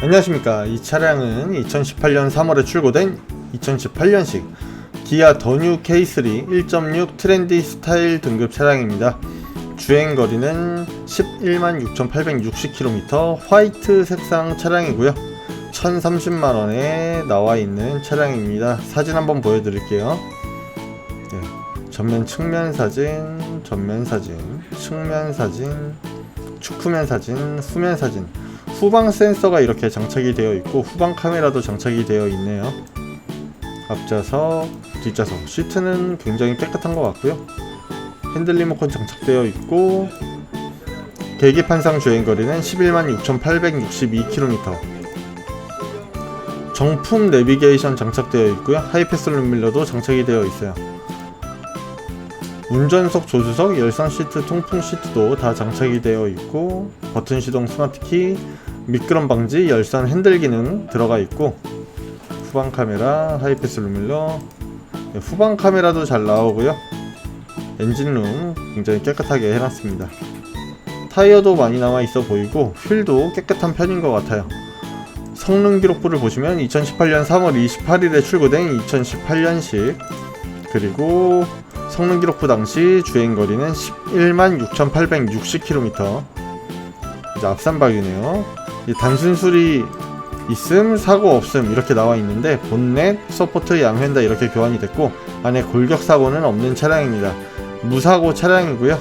안녕하십니까. 이 차량은 2018년 3월에 출고된 2018년식 기아 더뉴 K3 1.6 트렌디 스타일 등급 차량입니다. 주행 거리는 11만 6,860km 화이트 색상 차량이고요. 1,030만원에 나와 있는 차량입니다. 사진 한번 보여드릴게요. 네, 전면 측면 사진 전면 사진 측면 사진 축후면 사진 후면 사진 후방 센서가 이렇게 장착이 되어 있고 후방 카메라도 장착이 되어 있네요. 앞좌석, 뒷좌석 시트는 굉장히 깨끗한 것 같고요. 핸들 리모컨 장착되어 있고 계기판상 주행거리는 11만 6,862km 정품 내비게이션 장착되어 있고요. 하이패스 룸밀러도 장착이 되어 있어요. 운전석 조수석 열선 시트 통풍 시트도 다 장착이 되어 있고 버튼 시동 스마트키 미끄럼 방지 열선 핸들 기능 들어가 있고 후방 카메라 하이패스 룸밀러 네, 후방 카메라도 잘 나오고요. 엔진룸 굉장히 깨끗하게 해놨습니다. 타이어도 많이 남아 있어 보이고 휠도 깨끗한 편인 것 같아요. 성능 기록부를 보시면 2018년 3월 28일에 출고된 2018년식 그리고 성능 기록부 당시 주행 거리는 11만 6,860km 이제 앞산박이네요. 이 단순 수리 있음 사고 없음 이렇게 나와 있는데 본넷 서포트 양휀다 이렇게 교환이 됐고 안에 골격 사고는 없는 차량입니다. 무사고 차량이고요.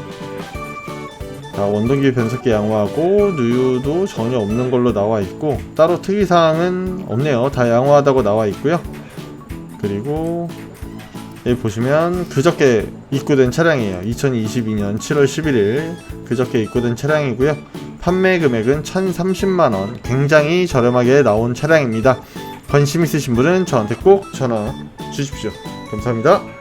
자, 원동기 변속기 양호하고 누유도 전혀 없는 걸로 나와 있고 따로 특이 사항은 없네요. 다 양호하다고 나와 있고요. 그리고 여기 보시면 그저께 입고된 차량이에요. 2022년 7월 11일 그저께 입고된 차량이고요. 판매 금액은 1030만원. 굉장히 저렴하게 나온 차량입니다. 관심 있으신 분은 저한테 꼭 전화 주십시오. 감사합니다